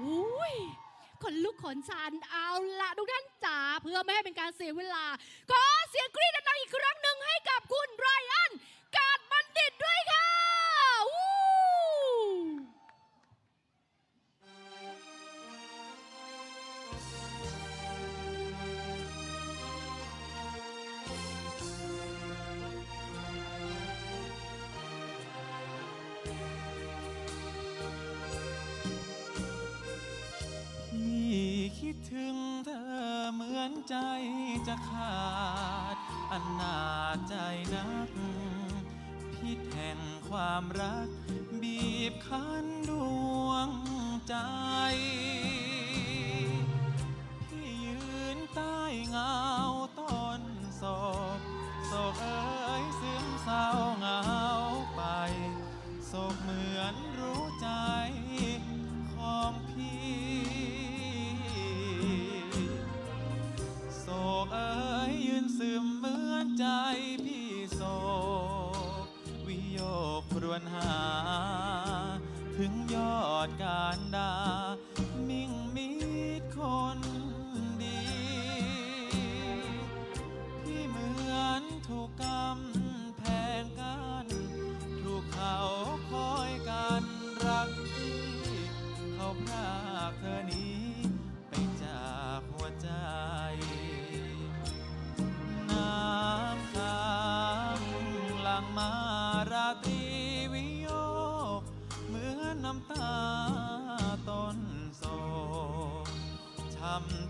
อุ้ยขนลุกขนชันเอาละทุกท่านจ๋าเพื่อไม่ให้เป็นการเสียเวลา ขอเสียงกรี๊ดดังๆอีกครั้งหนึ่งให้กับคุณไรอั ใจจะขาด อันนาจใจนัก พิษแห่งความรัก บีบคั้นดวงใจ พี่ยืนใต้เงาต้นศกโศกเอ้ยซึมเศร้าเงาไปศก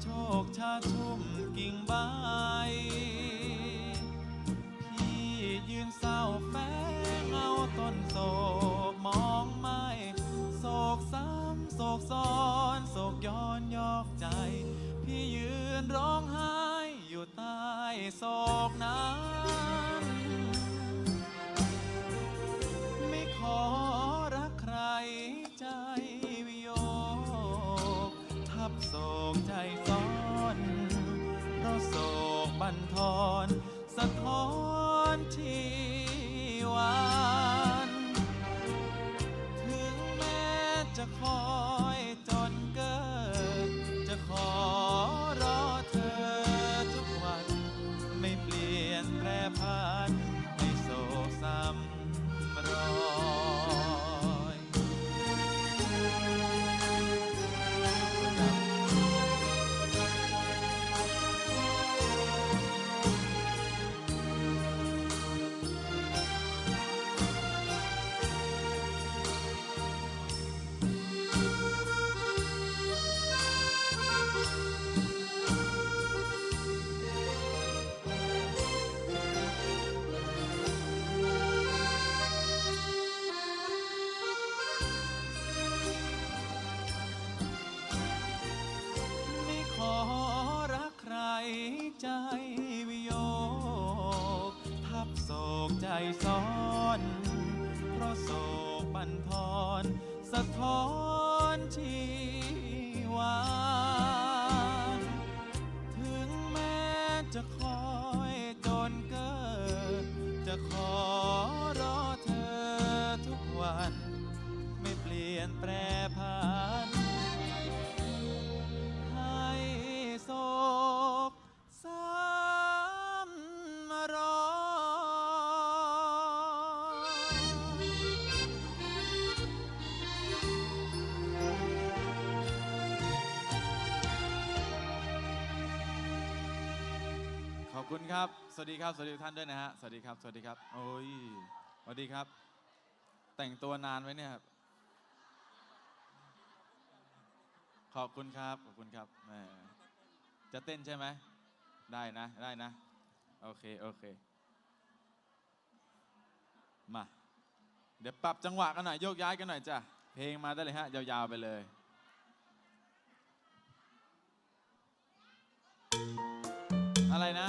โชคชาชุ่มกิ่งใบ พี่ยืนเศร้าแฝงเอาต้นโศกมองไม่โศกซ้ำโศกซ้อนโศกย้อนยอกใจ พี่ยืนร้องไห้อยู่ใต้โศกนั้น ซ้อน เพราะโศกบันทอนสะท้อนชี อบคุณครับ สวัสดีครับ สวัสดีท่านด้วยนะฮะ สวัสดีครับ สวัสดีครับ โอ้ย สวัสดีครับ แต่งตัวนานไว้เนี่ยครับ ขอบคุณครับ ขอบคุณครับแหมจะเต้นใช่ไหม ได้นะ ได้นะ โอเค โอเค มา เดี๋ยวปรับจังหวะกันหน่อย โยกย้ายกันหน่อยจ้ะ เพลงมาได้เลยฮะ ยาวๆไปเลย อะไรนะ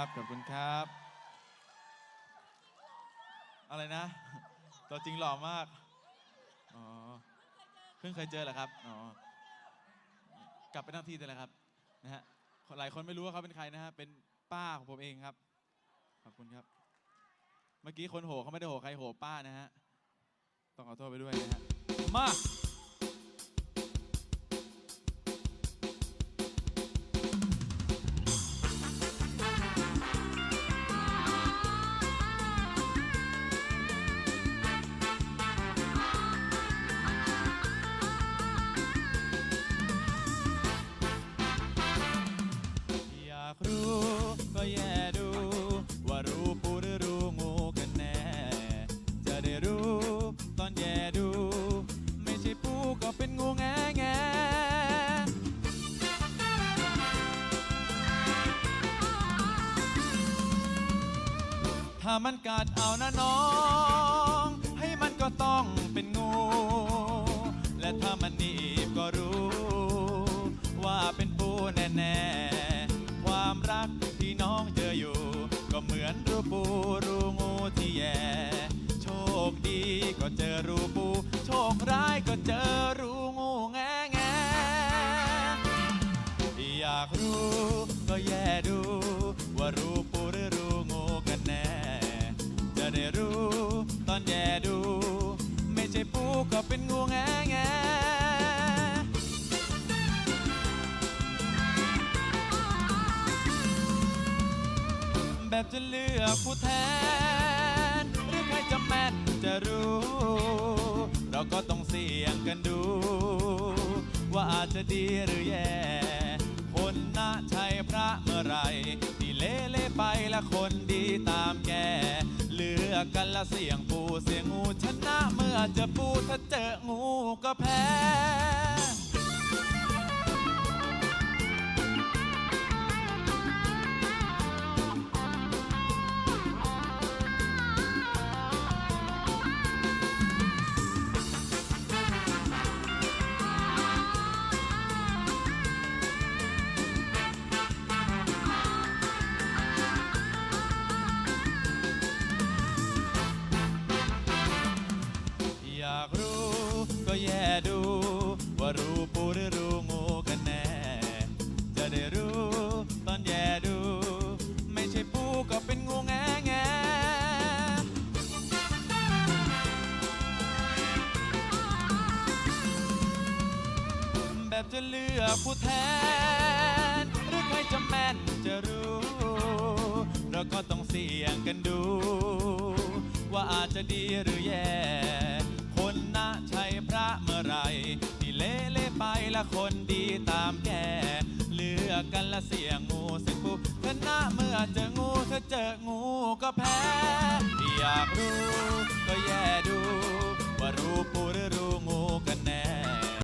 ครับ ขอบคุณครับ อะไรนะ ตัวจริงหล่อมาก อ๋อ เพิ่งเคยเจอเหรอครับ อ๋อ กลับไปนั่งที่ได้แล้วครับ นะฮะ หลายคนไม่รู้ว่าเขาเป็นใครนะฮะ เป็นป้าของผมเองครับ ขอบคุณครับ เมื่อกี้คนโหเขาไม่ได้โหใครโหป้านะฮะ ต้องขอโทษไปด้วยนะฮะ มา มันกัดเอานะน้อง ให้มันก็ต้องเป็นงู และถ้ามันหนีบก็รู้ ว่าเป็นปูแน่ๆ ความรักที่น้องเจออยู่ ก็เหมือนรูปูรูงูที่แย่ โชคดีก็เจอรูปู โชคร้ายก็เจอ ได้รู้ ตอนแย่ดู ไม่ใช่ปูก็เป็นงูแงแงแบบจะเลือกผู้แทน หรือใครจะแม่นจะรู้ เราก็ต้องเสี่ยงกันดู ว่าอาจจะดีหรือแย่คนน่าใช่พระเมื่อไรที่เละเละไปและคนดีตามแก กกันละเสียงปูเสียงงูชนะเมื่อเจอปูถ้าเจองูก็แพ้ ผู้แทน หรือใครจะแม่นจะรู้ เราก็ต้องเสี่ยงกันดู ว่าอาจจะดีหรือแย่ คนน่ะใช่พระเมื่อไรที่เละเละไปละคนดีตามแกเลือกกันละเสี่ยงงูเสร็จปุ๊บชนะเมื่อเจองูถ้าเจองูก็แพ้อยากรู้ก็แย่ดู ว่ารู้ปูหรือรู้งู